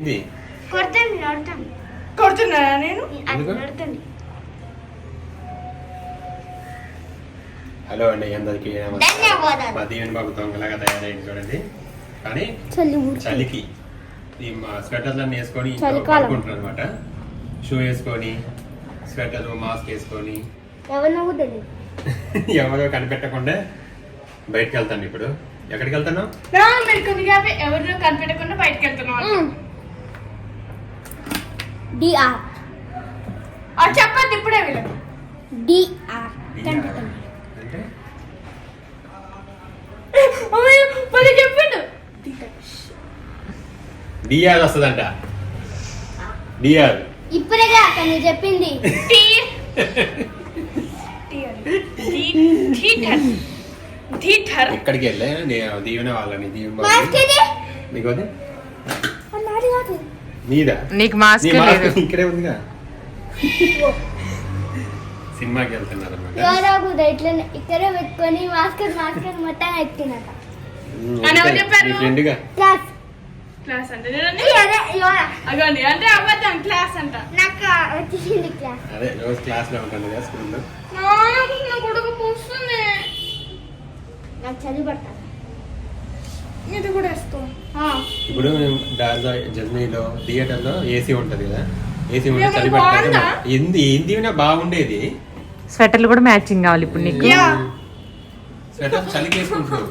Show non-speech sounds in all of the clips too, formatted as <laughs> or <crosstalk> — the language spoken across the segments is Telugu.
ఇది నేను? హలో అండి అందరికి ధన్యవాదాలు. మా దీవెన బాబు దొంగలాగా తయారైంది చూడండి. కానీ చలి చలికి ఈ మా స్వెటర్లన్నీ వేసుకొని. పడుకుంటారు అనమాట షూ వేసుకొని స్వెటర్ మాస్క్ వేసుకొని. ఎవరు <laughs> కనిపెట్టకుండా బయటకు వెళ్తాను ఇప్పుడు. ఎక్కడికి వెళ్తాను ఎవరు కనిపెట్టకుండా బయటకు వెళ్తున్నాం డిఆర్ అది చెప్పండి ఇప్పుడే వీళ్ళకి డిఆర్ చెప్పిండు. డిఆర్ వస్తుందంట. డిఆర్ ఇప్పుడేగా అతను చెప్పింది. ఎక్కడికి వెళ్ళే నేను దీవెన వాళ్ళని దీవెన మాస్క్ బాబు ఇది నీకు అది? నాది కాదు నీదా? నీకు మాస్క్ లేదు. ఇక్కడే ఉందిగా? సినిమాకి వెళ్తున్నారు కూడా ఇట్లనే ఇక్కడే పెట్టుకొని మాస్క్ మొత్తం ఎత్తినట. క్లాస్. క్లాస్ అంటే చూడండి అదే ఎవరా? అగోండి అంటే అబద్ధం క్లాస్ అంట. నాకు వచ్చేసింది క్లాస్. అదే రోజు క్లాస్లో ఉంటాను కదా స్కూల్లో. నాకు నా కొడుకు పూస్తుంది నాకు చదివి పడతాను. ఇది కూడా వేస్తాం. ఇప్పుడు మేము డార్జా జర్నీలో థియేటర్లో ఏసీ ఉంటది కదా? ఏసీ ఉంటే చలి? పడుతుంది ఏంది? ఏంది బాగుండేది. స్వెటర్లు కూడా మ్యాచింగ్ కావాలి ఇప్పుడు నీకు. స్వెటర్ చలికి వేసుకుంటున్నావు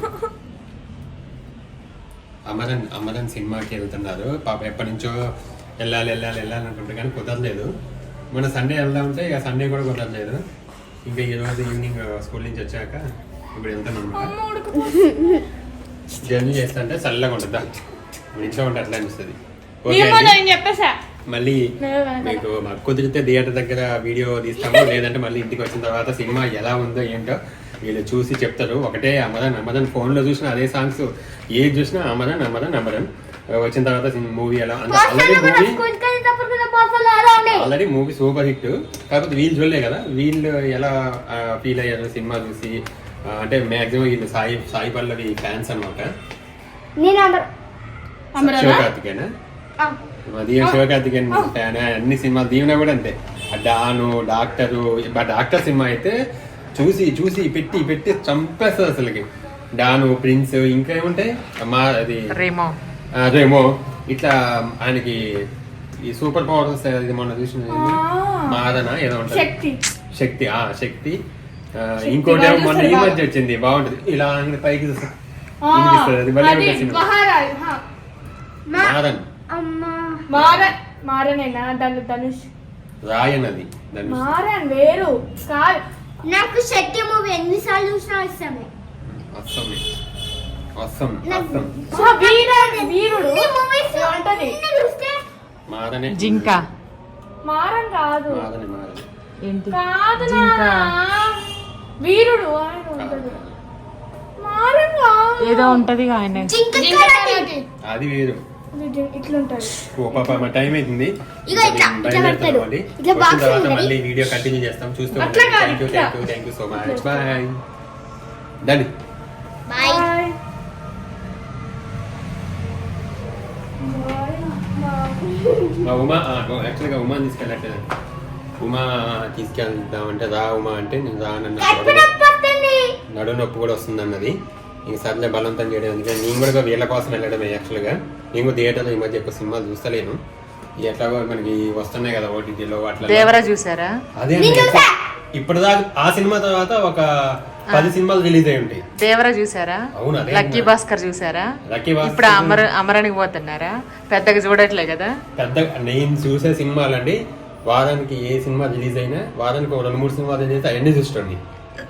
అమరన్ అమరన్ సినిమాకి వెళ్తున్నారు. పాప ఎప్పటి నుంచో వెళ్ళాలి వెళ్ళాలి వెళ్ళాలి అనుకుంటే కానీ కుదరలేదు. మన సండే వెళ్దాం అంటే ఇక సండే కూడా కుదరలేదు. ఇంకా ఈ రోజు ఈవినింగ్ స్కూల్ నుంచి వచ్చాక ఇప్పుడు వెళ్తాను అనమాట జర్నీ చేస్తా అంటే చల్లగా ఉంటుందా. ఇంట్లో ఉంటే అట్లా అనిపిస్తుంది. చెప్పేసా. మళ్ళీ మీకు మాకు కుదిరితే థియేటర్ దగ్గర వీడియో తీస్తాము లేదంటే మళ్ళీ ఇంటికి వచ్చిన తర్వాత సినిమా ఎలా ఉందో ఏంటో వీళ్ళు చూసి చెప్తారు. ఒకటే అమరన్ అమరన్ ఫోన్లో చూసిన అదే సాంగ్స్. ఏది చూసినా అమరన్ అమరన్ అమరన్. వచ్చిన తర్వాత మూవీ ఎలా already movie already movie super hit కాకపోతే వీళ్ళు చూడలే కదా. వీళ్ళు ఎలా ఫీల్ అయ్యారు సినిమా చూసి? అంటే మాక్సిమం వీళ్ళు సాయి సాయి పల్లవి ఫ్యాన్స్ అనమాట నేను అందరు అమరనా? శివకార్తికేనా? దీవెన శివకార్తికేయన్ ఫ్యాన్ అన్ని సినిమాలు దీవెన కూడా అంతే. ఆ డాను డాక్టరు డాక్టర్ సినిమా అయితే చూసి చూసి పెట్టి పెట్టి చంపేస్తుంది అసలుకి. డాను ప్రిన్స్ ఇంకా ఏముంటాయి? మా అది రేమో. అదేమో ఇట్లా ఆయనకి ఈ సూపర్ పవర్స్ ఇది మొన్న చూసిన మాదన? ఏదో ఉంటుంది. శక్తి. శక్తి ఆ శక్తి. ఇంకోటి మొన్న ఈ మధ్య వచ్చింది. బాగుంటుంది. ఇలా పైకి వినిపిస్తుంది. సినిమా? మారనేనా? ధనుష్. రాయన్ అది మారన్ వేరు. కాదు. నాకు శక్తి మూవీ ఎన్నిసార్లు చూసినా ఇష్టమే అస్సం అస్సం. జింక. మారన్ కాదు. కాదు జింక. వీరుడు ఆయన కాదు ఏదో ఉంటది ఆయన. అది వేరు. ఓ పాప మా టైం అవుతుంది ఇగో ఇట్లా, నేను ఇట్లా బయలుదేరుతాను పెడతాడు. మళ్ళీ. ఇట్లా వీడియో కంటిన్యూ చేస్తాం. చూస్తూ అట్లా కాదు, సో మచ్. మా ఉమా యాక్చువల్గా ఉమా తీసుకెళ్ళట్లేదు. ఉమా తీసుకెళ్దామంటే రా ఉమా అంటే నేను రానన్నా నడు నొప్పి కూడా వస్తుంది అన్నది. ఇంక సర్లే బలవంతం చేయడం ఎందుకంటే నేను కూడా వీళ్ళ కోసం వెళ్ళడమే యాక్చువల్గా. నేను కూడా థియేటర్లో ఈ మధ్య ఎక్కువ సినిమాలు చూస్తలేను. ఎట్లాగో మనకి వస్తున్నాయి కదా ఓటీటీలో అట్లా దేవరా చూసారా? అదే. ఇప్పటిదాకా ఆ సినిమా తర్వాత ఒక పది సినిమాలు రిలీజ్ అయి ఉంటాయి. దేవరా చూసారా? అవును, లక్కీ. భాస్కర్ చూసారా? లక్కీ భాస్కర్ ఇప్పుడు అమర అమరానికి పోతున్నారా? పెద్దగా చూడట్లే కదా. పెద్ద నేను చూసే సినిమాలు అండి వారానికి ఏ సినిమా రిలీజ్ అయినా వారానికి ఒక రెండు మూడు సినిమాలు రిలీజ్ అయితే అవన్నీ చూసుకోండి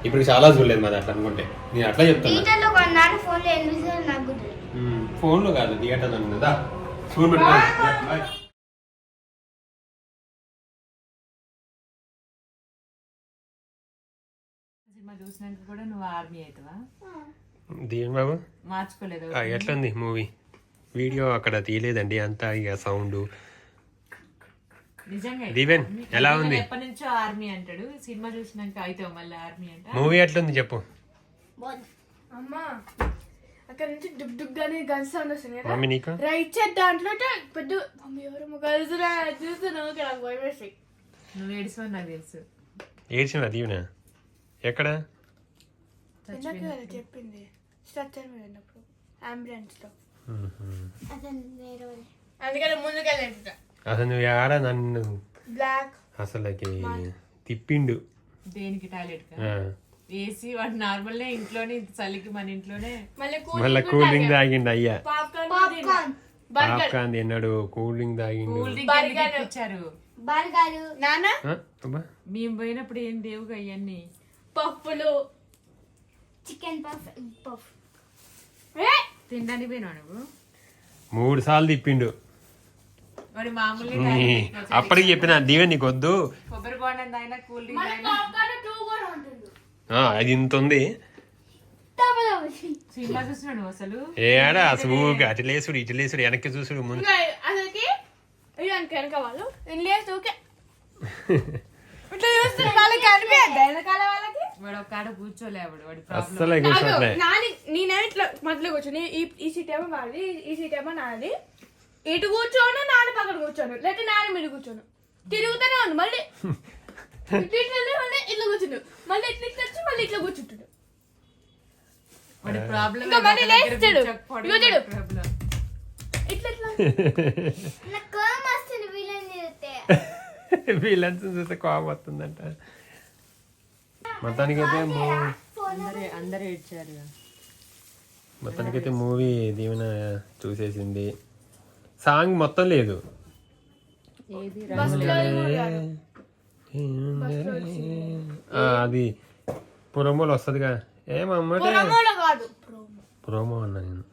ఇప్పుడు చాలా చూడలేదు మరి అట్లా అనుకుంటే. నేను అట్లా కొన్నాను ఫోన్లో కాదు థియేటర్ అన్నదా ఫోన్ పెట్టుకోండి బాయ్. సినిమా చూసినాక కూడా నువ్వు ఆర్మీ అవుతావా? దీని బాబు? మార్చుకోలేదు? ఎట్లుంది మూవీ? వీడియో అక్కడ తీయలేదండి అంతా ఇక సౌండ్. దీవెన్, ఎలా ఉంది? ఎప్పటి నుంచో ఆర్మీ అంటాడు. సినిమా చూసినాక అవుతావు మళ్ళీ ఆర్మీ అంట. మూవీ ఎట్లుంది చెప్పు. అమ్మా అక్కడ నుంచి డుగ్ అని గన్ సౌండ్ వస్తుంది కదా. మమ్మీ నీకు? రైట్ సైడ్ దాంట్లో పెద్ద మమ్మీ ఎవరు కలుసురా చూస్తున్నావు ఇక్కడ భయం వేసి. నువ్వు ఏడుస్తావు నాకు తెలుసు. ఏడ్చిన దీవెన? ఎక్కడ? చెప్పింది. స్ట్రక్చర్ మీద ఉన్నప్పుడు. అంబులెన్స్లో. అందుకని ముందుకెళ్ళి అసలు నువ్వు ఆడ నన్ను బ్లాక్ అసలుకి తిప్పిండు. దేనికి టాయిలెట్. ఏసీ వాడు నార్మల్ ఇంట్లోనే చలికి మన ఇంట్లోనే. మళ్ళీ మళ్ళా కూల్ డ్రింక్ తాగిండు. అయ్యా. పాప్కాన్ తిన్నాడు. కూల్ డ్రింక్ తాగిండు. మేము పోయినప్పుడు ఏం దేవుగా అవన్నీ పప్పులు. చికెన్ పఫ్ పఫ్ ఏ! తినడానికి పోయినావు నువ్వు? మూడు సార్లు తిప్పిండు. మరి మామూలుగా. అప్పటికి చెప్పిన దీవెన నీకు వద్దు. కొబ్బరి బోండం కూల్ డ్రింక్ అది ఇంత ఉంది. సినిమా అసలు. ఏడా అసలు అటు లేసుడు ఇటు లేసుడు వెనక్కి చూసుడు ముందు. ఇంకా అసలుకి ఇది అనుక వెనక వాళ్ళు. ఇంగ్లీష్ ఓకే ఇట్లా చూస్తున్నారు వాళ్ళకి అనిపించద్దా వెనకాల వాళ్ళకి? వాడు ఒక కాడ కూర్చోలేవాడు వాడి కూర్చోట్లే. నాని ఇట్లా మధ్యలో కూర్చొని ఈ సీట్ ఏమో నాది ఈ సీట్ ఏమో నాది. ఇటు కూర్చోను నాన్న పక్కన కూర్చోను లేకపోతే నాన్న మీద కూర్చోను. తిరుగుతూనే ఉంది మళ్ళీ ఇటు ఇట్లా మళ్ళీ ఇట్లా కూర్చుండు. మళ్ళీ ఇట్లా ఇట్లా వచ్చి మళ్ళీ ఇట్లా కూర్చుంటాడు. ఇంకా మళ్ళీ చూడు. ఇట్లా ఇట్లా. చూస్తే. కోపం వస్తుందంట. మొత్తానికైతే మూవీ అందరూ అందరూ ఏడ్చారు మొత్తానికైతే మూవీ దీవెన చూసేసింది. సాంగ్ మొత్తం లేదు. అది పురమోలో వస్తుందిగా. ఏమమ్మటే ప్రమోలో కాదు. ప్రోమో అన్నా నేను.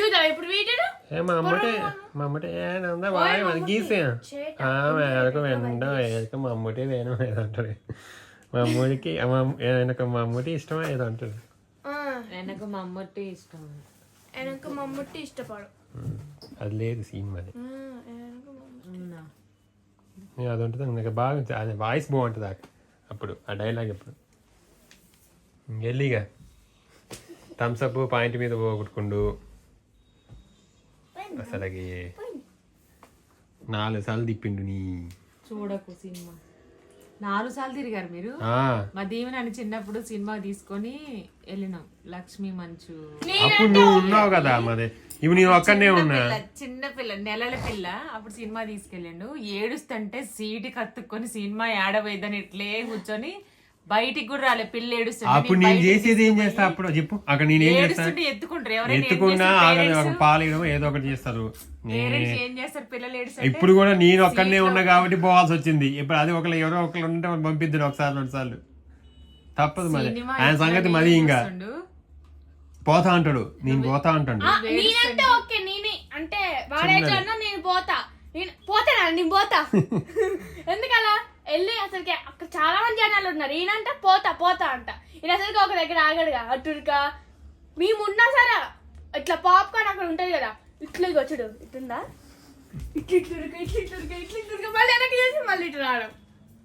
చూద్దాం ఇప్పుడు ఏ మా అమ్మటే మా అమ్మటే ఏనందా వెండ వేరక మా అమ్మటే ఏదో అంటాడు మా అమ్మడికి వెనక మా అమ్మటి ఇష్టం ఏదో అంటాడు వెనక మా అమ్మటే ఇష్టం. వెనక మమ్మట్టి ఇష్టపడు. ఉమ్, అది లేదు సీన్ మరి అది ఉంటుంది నాకు బాగా అది వాయిస్ బాగుంటుంది అప్పుడు ఆ డైలాగ్ ఎప్పుడు వెళ్ళిగా థమ్స్అప్ పాయింట్ మీద పోగొట్టుకుండు అసలుకి నాలుగు సార్లు తిప్పిండు నీ చూడకు సినిమా నాలుగు సార్లు తిరిగారు మీరు ఆ, మా దీవెన అని చిన్నప్పుడు సినిమా తీసుకొని వెళ్ళినాం లక్ష్మి మంచు అప్పుడు నువ్వు ఉన్నావు కదా మరి ఇవి నేను ఒక్కనే ఉన్నా. చిన్న పిల్ల నెలల పిల్ల అప్పుడు సినిమా తీసుకెళ్ళిండు. ఏడుస్తుంటే సీటు కత్తుకొని సినిమా ఏడబోయిద్దని ఇట్లే కూర్చొని బయటికి కూడా రాలే. పిల్ల ఏడుస్తుంటే అప్పుడు నేను చేసేది ఏం చేస్తా? అప్పుడు చెప్పు. అక్కడ నేను ఏం చేస్తా? ఏడుస్తుంటే ఎత్తుకుంటారు. ఎవరైనా ఎత్తుకున్నా ఒక పాలు ఏదో ఒకటి చేస్తారు. ఏం చేస్తారు? పిల్లలు ఇప్పుడు కూడా నేను ఒక్కనే ఉన్నా కాబట్టి పోవాల్సి వచ్చింది. ఇప్పుడు అది ఒకరు ఎవరో ఒకరు ఉంటే వాళ్ళు పంపిద్దారు ఒకసారి రెండు సార్లు. తప్పదు మరి. ఆయన సంగతి మరి ఇంకా? పోతా అంటాడు. నేను పోతా అంటాడు. ఆ, నేనంటే ఓకే నేనే. అంటే వాడైతే అన్నా నేను పోతా. నేను పోతానా నేను పోతా. <laughs> ఎందుకలా? వెళ్ళి అసలుకి అక్కడ చాలా మంది జనాలు ఉన్నారు. ఈయనంట పోతా పోతా అంట. ఈయన అసలుకి ఒక దగ్గర ఆగడుగా అటుగా మేమున్నా సరే ఇట్లా పాప్కార్న్ అక్కడ ఉంటది కదా ఇట్లా వచ్చుడు ఇట్లుందా? ఇట్లా ఇట్లా ఉరక ఇట్లా ఇట్లా ఉరక ఇట్లా ఇట్లా ఉరక మళ్ళీ వెనక్కి చేసి మళ్ళీ ఇట్లా రావడం.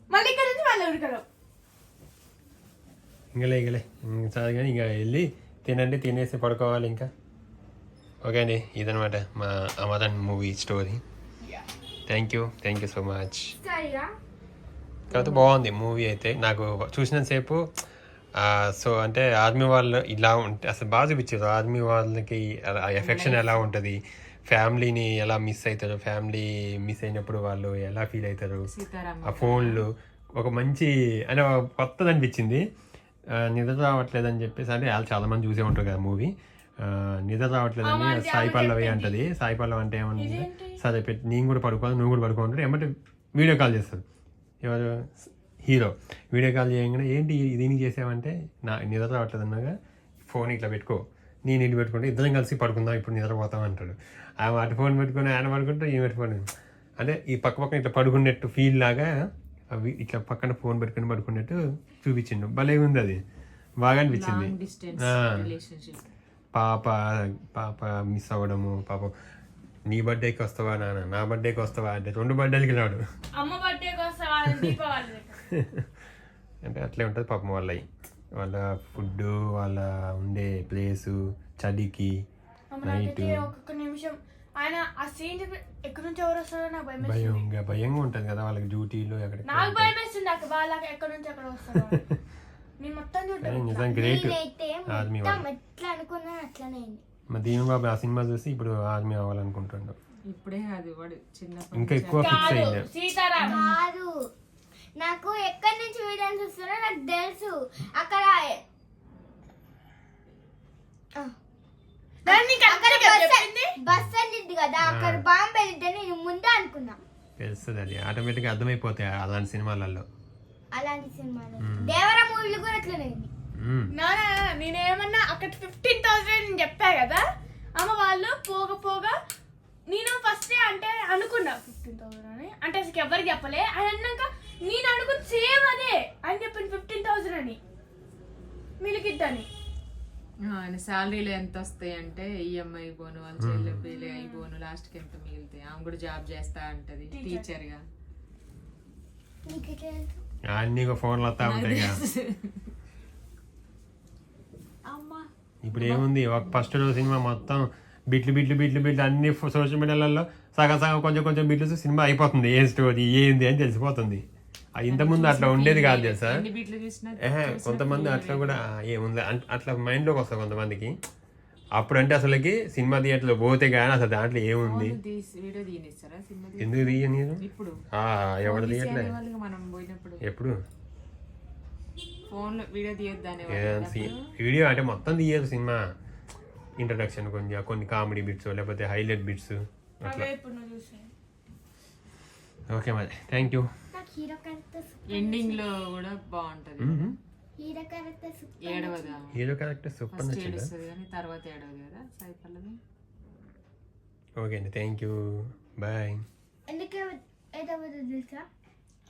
మళ్ళీ ఇక్కడ నుంచి మళ్ళీ ఉరకడం. ఇంకలే ఇంకలే ఇంక చాలు కానీ ఇంకా వెళ్ళి తినండి తినేసి పడుకోవాలి ఇంకా. ఓకే అండి ఇదనమాట మా Amaran movie story. Thank you thank you so much కాకపోతే బాగుంది మూవీ అయితే. నాకు చూసినంతసేపు సో అంటే ఆర్మీ వాళ్ళు ఇలా ఉంటే అసలు బాగా చూపించారు. ఆర్మీ వాళ్ళకి ఎఫెక్షన్ ఎలా ఉంటుంది? ఫ్యామిలీని ఎలా మిస్ అవుతారు ఫ్యామిలీ మిస్ అయినప్పుడు వాళ్ళు ఎలా ఫీల్ అవుతారు సీతారామ ఆ ఫోన్లు ఒక మంచి అంటే ఒక కొత్తది అనిపించింది. నిద్ర రావట్లేదని చెప్పేసి అంటే వాళ్ళు చాలా మంది చూసే ఉంటారు కదా మూవీ. నిద్ర రావట్లేదని సాయి పల్లవి అంటది. సాయి పల్లవి అంటే ఏమన్నా సరే పెట్టి నేను కూడా పడుకోవాలి నువ్వు కూడా పడుకోవాలి ఏమంటే వీడియో కాల్ చేస్తారు ఎవరు? హీరో. వీడియో కాల్ చేయగానే ఏంటి దీనికి చేసావంటే? నా నిద్ర రావట్లేదు అన్నాగా ఫోన్ ఇట్లా పెట్టుకో. నేను ఇటు పెట్టుకుంటే ఇద్దరం కలిసి పడుకుందాం ఇప్పుడు నిద్రపోతాం అంటాడు. ఆ అటు ఫోన్ పెట్టుకుని ఆయన పడుకుంటే ఈమె పెట్టుకోండి అంటే ఈ పక్క పక్కన ఇట్లా పడుకున్నట్టు ఫీల్ లాగా అవి ఇట్లా పక్కన ఫోన్ పెట్టుకుని పడుకున్నట్టు చూపించిండు. భలే ఉంది అది. బాగా అనిపించింది. పాప పాప మిస్ అవ్వడము పాప నీ బర్త్డేకి వస్తావా నాన్న? నా బర్త్డేకి వస్తావా? అంటే రెండు బర్త్డేలకి రాడు. <laughs> అంటే అట్లే ఉంటుంది పాపం వాళ్ళ వాళ్ళ ఫుడ్ వాళ్ళ ఉండే ప్లేసు చలికి నైట్. ఒక్కొక్క నిమిషం ఆయన ఆ సీన్ ఎక్కడి నుంచి ఎవరు వస్తారో నాకు భయం. భయంగా భయంగా ఉంటుంది కదా వాళ్ళకి డ్యూటీలు ఎక్కడ నాకు భయం వేస్తుంది అక్క వాళ్ళకి ఎక్కడి నుంచి ఎక్కడ వస్తారో. <laughs> నేను మొత్తం నిజం గ్రేట్. ఆర్మీ ఎట్లా అనుకున్నా అట్లనే అయింది. మా దీని బాబు ఆ సినిమా చూసి ఇప్పుడు ఆర్మీ అవ్వాలనుకుంటుండు. ఇప్పుడే అది వాడు చిన్న ఇంకా ఎక్కువ ఫిక్స్ అయింది సీతారాం. కాదు. నాకు ఎక్కడి నుంచి వీడియోస్ వస్తారో నాకు తెలుసు. అక్కడ నీకు అక్కడ బస్ వెళ్ళింది కదా అక్కడ బాంబు వెళ్తే నేను ముందే అనుకున్నా. తెలుస్తుంది అది. ఆటోమేటిక్గా అర్థమైపోతాయి అలాంటి సినిమాలలో అలాంటి సినిమాలు. దేవరా మూవీలు కూడా అట్లనే. నానా నేనేమన్నా అక్కడ ఫిఫ్టీన్ థౌసండ్ చెప్పా కదా అమ్మ వాళ్ళు పోగా పోగా నేను ఫస్ట్ అంటే అనుకున్నా ఫిఫ్టీన్ థౌసండ్ అని. అంటే అసలు ఎవరికి చెప్పలే. అని అన్నాక నేను అనుకున్న సేమ్ అదే అని చెప్పింది ఫిఫ్టీన్ థౌసండ్ అని. మిలికిద్దని ఆయన శాలరీలు ఎంత వస్తాయి అంటే ఈఎంఐ పోను వాళ్ళ చెల్లెలు అయిపోను లాస్ట్కి ఎంత మిగులుతాయి ఆమె కూడా జాబ్ చేస్తా అంటది టీచర్గా నీకు ఎట్లా తెలుసు? అన్నీ ఫోన్లు వస్తా ఉంటాయి ఇప్పుడు ఏముంది ఒక ఫస్ట్ రోజు సినిమా మొత్తం బిట్లు బిట్లు బిట్లు బిట్లు అన్ని సోషల్ మీడియాలలో సగం సగం కొంచెం కొంచెం బిట్లు సినిమా అయిపోతుంది. ఏ స్టోరీ ఏంది అని తెలిసిపోతుంది. ఇంతకుముందు అట్లా ఉండేది కాదు తెలుసా? కొంతమంది అట్లా కూడా ఏముంది అట్లా మైండ్లోకి వస్తుంది కొంతమందికి. అప్పుడంటే అసలుకి సినిమా థియేటర్లో పోతే కానీ అసలు దాంట్లో ఏముంది? ఎందుకు ఆ, ఎవరు తీయట్లే. ఎప్పుడు? వీడియో అంటే మొత్తం తీయదు సినిమా. ఇంట్రడక్షన్ కొంచెం కొన్ని కామెడీ బిట్స్ లేకపోతే హైలైట్ బిట్స్ అట్లా. ఓకే మరి. Thank you. హీరో క్యారెక్టర్ ఎండింగ్లో కూడా బాగుంటది. హీరో క్యారెక్టర్ సూపర్ ఏడవదా? హీరో క్యారెక్టర్ సూపర్ నచ్చిందా? కానీ తర్వాత ఏడవదు కదా సాయి పల్లవి? ఓకే అండి థ్యాంక్ యూ బాయ్ ఎందుకే ఏదవ్వదు తెలుసా?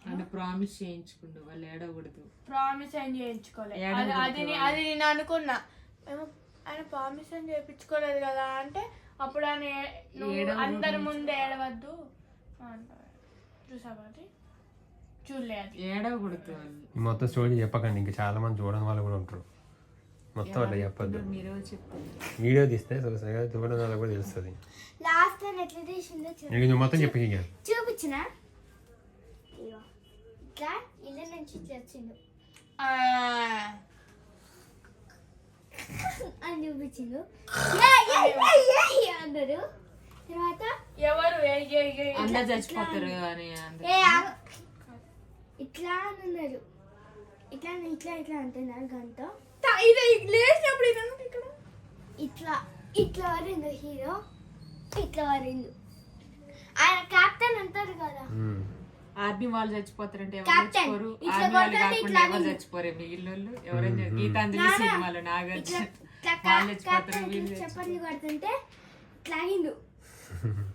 అంటే ప్రామిస్ చేయించుకుండు వాళ్ళు ఏడవకూడదు. ప్రామిస్ అని చేయించుకోలేదు అది అది నేను అనుకున్నా. ఏమో ఆయన ప్రామిస్ అని చేయించుకోలేదు కదా అంటే అప్పుడు ఆయన. అందరి ముందు ఏడవద్దు. అంటారు. చూసావా ఏడవకూడదు మొత్తం స్టోరీ చెప్పకండి ఇంకా చాలా మంది చూడని వాళ్ళు కూడా ఉంటారు. మొత్తం అట్లా చెప్పొద్దు. మీరే చెప్తారు వీడియో తీస్తే చూసాగా చూడడం వాళ్ళకి కూడా తెలుస్తుంది. లాస్ట్ టైం ఎట్లా తీసిందో చూ- ఇక నువ్వు మొత్తం చెప్పి ఇక. చూపించిన? ఇగో ఇట్లా ఇల్లు నుంచి వచ్చిండు. ఆ, అని చూపించిండు. "ఏయ్, ఏయ్, ఏయ్, ఏయ్" అన్నారు తర్వాత ఎవరు? ఏ- ఏ- ఏ- అందరు చచ్చిపోతారు అని అందరు ఏ ఆగు. ఇట్లా అని అన్నారు. ఇట్లా ఇట్లా ఇట్లా అంటున్నారు గంట తా- ఇది లేచినప్పుడు ఇక్కడ. ఇట్లా ఇట్లా వరిండు హీరో. ఇట్లా వరిండు. ఆయన కెప్టెన్ ఉంటారు కదా. ఆర్మీ వాళ్ళు చచ్చిపోతారంటే ఎవరు. చచ్చిపోరు? వాళ్ళు ఎవరైనా గీతాంజలి సినిమాలో ఇట్లా నాగార్జున. ఇట్లా వాళ్ళు చచ్చిపోతారు వీళ్ళు ఇట్లా చప్పట్లు కొడుతుంటే ఇట్లా అయిండు <laughs>